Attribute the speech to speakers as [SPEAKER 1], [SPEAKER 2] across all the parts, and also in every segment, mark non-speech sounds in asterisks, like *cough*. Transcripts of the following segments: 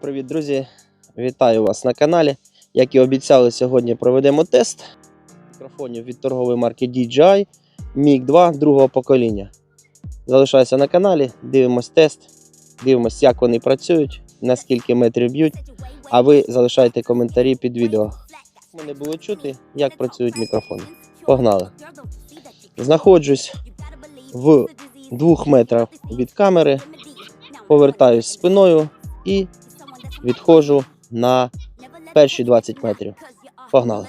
[SPEAKER 1] Привіт, друзі! Вітаю вас на каналі. Як і обіцяли, сьогодні проведемо тест мікрофонів від торгової марки DJI MiG 2 другого покоління. Залишайся на каналі, дивимось тест, дивимось, як вони працюють, наскільки метрів б'ють. А ви залишайте коментарі під відео. Мене було чути, як працюють мікрофони. Погнали! Знаходжусь в двох метрах від камери, повертаюсь спиною і відходжу на перші 20 метрів. Погнали.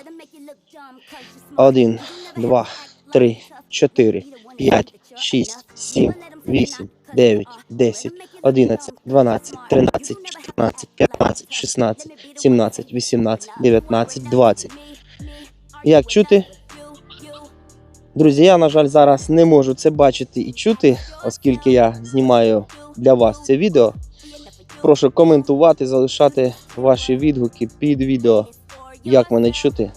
[SPEAKER 1] Один, два, три, чотири, п'ять, шість, сім, вісім, дев'ять, десять, одинадцять, дванадцять, тринадцять, чотирнадцять, п'ятнадцять, шістнадцять, сімнадцять, вісімнадцять, дев'ятнадцять, двадцять. Як чути? Друзі, я, на жаль, зараз не можу це бачити і чути, оскільки я знімаю для вас це відео. Прошу коментувати, залишати ваші відгуки під відео, як мене чути.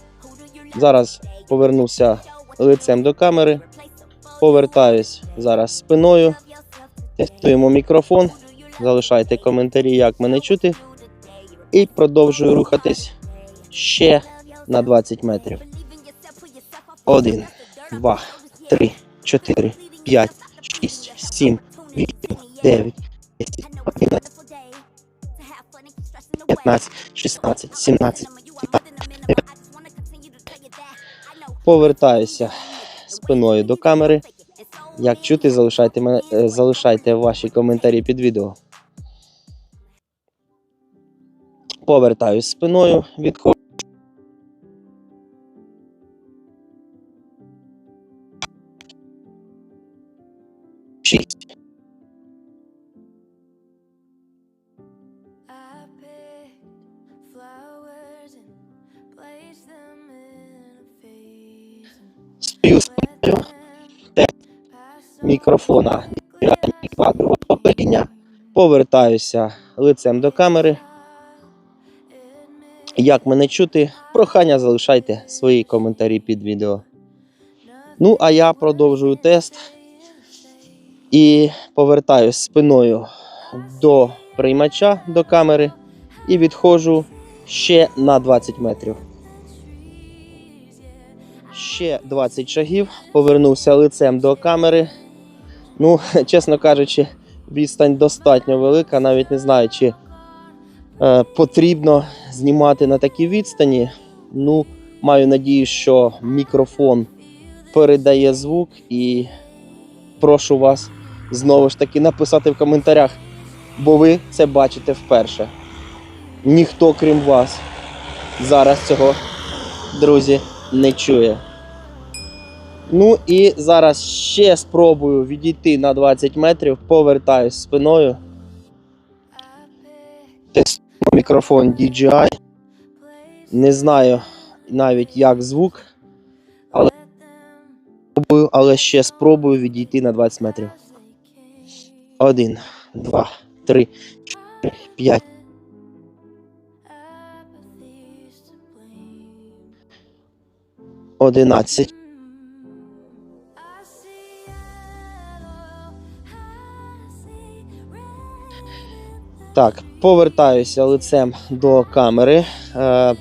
[SPEAKER 1] Зараз повернуся лицем до камери, повертаюсь зараз спиною, тестуємо мікрофон, залишайте коментарі, як мене чути, і продовжую рухатись ще на 20 метрів. Один, два, три, чотири, п'ять, шість, сім, вісім, дев'ять, десять, одинадцять. 15, 16, 17, 18. Повертаюся спиною до камери. Як чути, залишайте, е, залишайте ваші коментарі під відео. Повертаюсь спиною, відходжу. Мікрофона квадрового покоління. Повертаюся лицем до камери. Як мене чути, прохання залишайте свої коментарі під відео. Ну, а я продовжую тест і повертаюсь спиною до приймача до камери і відходжу ще на 20 метрів. Ще 20 шагів, повернувся лицем до камери. Ну, *laughs* чесно кажучи, відстань достатньо велика, навіть не знаю, чи е, потрібно знімати на такій відстані. Ну, маю надію, що мікрофон передає звук і прошу вас знову ж таки написати в коментарях, бо ви це бачите вперше. Ніхто, крім вас, зараз цього, друзі, не чує. Ну і зараз ще спробую відійти на 20 метрів, повертаюсь спиною. Тестуємо мікрофон DJI. Не знаю навіть як звук, але, але ще спробую відійти на 20 метрів. Один, два, три, чотири, п'ять.
[SPEAKER 2] apathy's to blame.
[SPEAKER 1] Одинадцять. Так, повертаюся лицем до камери. Е,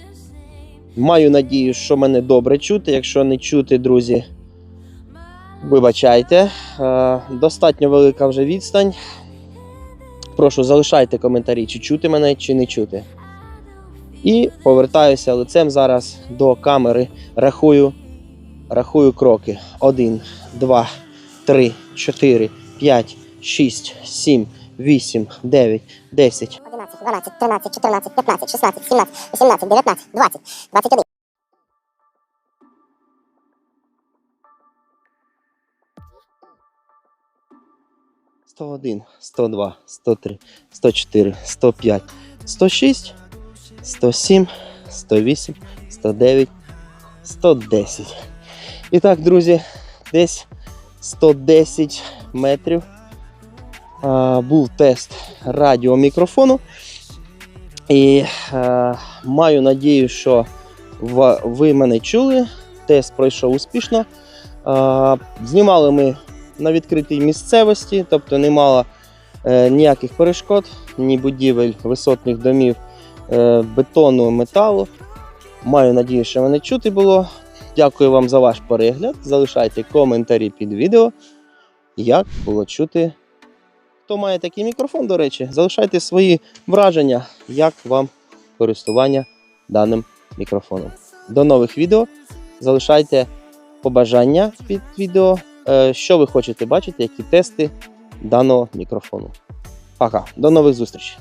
[SPEAKER 1] маю надію, що мене добре чути. Якщо не чути, друзі, вибачайте. Е, достатньо велика вже відстань. Прошу, залишайте коментарі, чи чути мене, чи не чути. І повертаюся лицем зараз до камери. Рахую, рахую кроки. Один, два, три, чотири, п'ять, шість, сім, вісім, дев'ять, десять.
[SPEAKER 3] 11, 12, 13, 14, 15, 16, 17, 18, 19, 20, 21.
[SPEAKER 1] Сто один, сто два, сто три, сто чотири, сто п'ять, сто шість, сто сім, сто вісім, сто дев'ять, сто десять. І так, друзі, десь 110 метрів. Був тест радіомікрофону. І е, маю надію, що ви мене чули. Тест пройшов успішно. Е, знімали ми на відкритій місцевості, тобто немало Е, ніяких перешкод, ні будівель, висотних домів, е, бетону, металу. Маю надію, що мене чути було. Дякую вам за ваш перегляд. Залишайте коментарі під відео. Як було чути. Хто має такий мікрофон, до речі, залишайте свої враження, як вам користування даним мікрофоном. До нових відео. Залишайте побажання під відео, е, що ви хочете бачити, які тести даного мікрофону. Пока, до нових зустрічей!